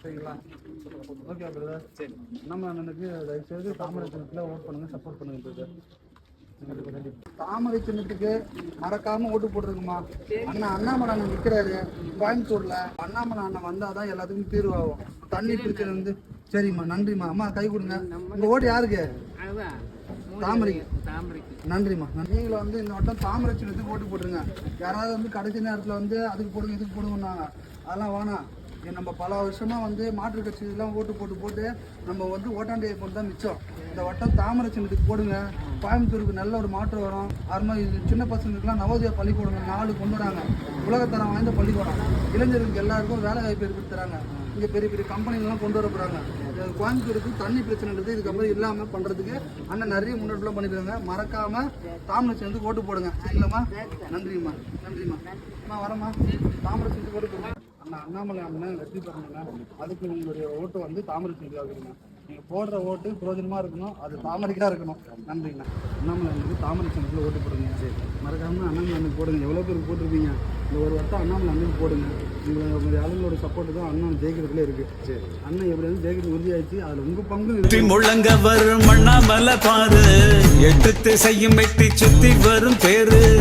சரிங்களா okay brother சரி நம்ம அண்ணனுக்கு தயவுசெய்து தாமரை சின்னத்தில் ஓட் பண்ணுங்க சப்போர்ட் பண்ணுங்க பிரதர் தாமரை சின்னத்துக்கு மறக்காம ஓட்டு போட்டுருக்குமா? அண்ணா அண்ணாமலை அண்ணன் நிற்கிறாரு கோயம்புத்தூர்ல. அண்ணாமலை அண்ணன் வந்தாதான் எல்லாத்துக்கும் தீர்வாகும். தண்ணி பிரச்சனை வந்து சரிம்மா நன்றிம்மா. அம்மா கை கொடுங்க. உங்க ஓட்டு யாருக்கு? அதுதான். தாமரைக்கு. தாமரைக்கு. நன்றிம்மா நீங்களும் வந்து இந்த வட்டம் தாமரை சின்னத்துக்கு ஓட்டு போட்டுருங்க. யாராவது வந்து கடைசி நேரத்தில் வந்து அதுக்கு போடுங்க இதுக்கு போடுங்கன்னாங்க. அதெல்லாம் வேணாம். நம்ம பல வருஷமா வந்து மாற்றுக் கட்சியெல்லாம் ஓட்டு போட்டு போட்டு நம்ம வந்து ஓட்டாண்டியை போட்டு தான் மிச்சம். இந்த வட்டம் தாமரை சின்னத்துக்கு போடுங்க. கோயம்புத்தூருக்கு நல்ல ஒரு மாற்றம் வரும். அது மாதிரி இது சின்ன பசங்களுக்குலாம் நவோதயா பள்ளிக்கூடங்கள் நாலு கொண்டு வராங்க. உலகத்தரம் வாய்ந்த பள்ளிக்கூடம். இளைஞர்களுக்கு எல்லாருக்கும் வேலை வாய்ப்பு ஏற்படுத்தி தராங்க. இங்கே பெரிய பெரிய கம்பெனிலாம் கொண்டு வர போகிறாங்க கோயம்புத்தூருக்கு தண்ணி பிரச்சனைன்றது இதுக்கப்புறம் இல்லாமல் பண்ணுறதுக்கு அண்ணன் நிறைய முன்னெடுப்புலாம் பண்ணிருக்காங்க. மறக்காம தாமரை சேர்ந்து ஓட்டு போடுங்க. சரிங்களாம்மா? நன்றிம்மா. நன்றிம்மா. அம்மா வரம்மா. தாமரை சேர்ந்து ஓட்டு போடுங்க. அண்ணா அண்ணாமலை அண்ணன் வெற்றி பெறணுங்க அதுக்கு உங்களுடைய ஓட்டு வந்து தாமரை சேர்ந்து ஆகுதுங்க நீங்கள் போடுற ஓட்டு பிரயோஜனமாக இருக்கணும். அது தாமரைக்காக இருக்கணும். நன்றிங்கண்ணா. அண்ணாமலை வந்து தாமரை சேர்ந்து ஓட்டு போடுங்க. சரி. மறக்காம அண்ணாமலை அண்ணனுக்கு போடுங்க. எவ்வளோ பேருக்கு போட்டிருப்பீங்க? இந்த ஒரு வட்டம் அண்ணாமலை அண்ணனுக்கு போடுங்க. உங்கள் உங்களுடைய ஆளுங்களோட சப்போர்ட் தான் அண்ணன் ஜெயிக்கிறதுல இருக்கு. சரி. அண்ணன் எப்படியாவது ஜெயிக்கிறது உறுதியாயிடுச்சு அதில் உங்கள் பங்கு இருக்கு. முழங்க வரும் மண்ணாமல பாரு. எட்டு திசையும் வெட்டி சுத்தி வரும் பேரு.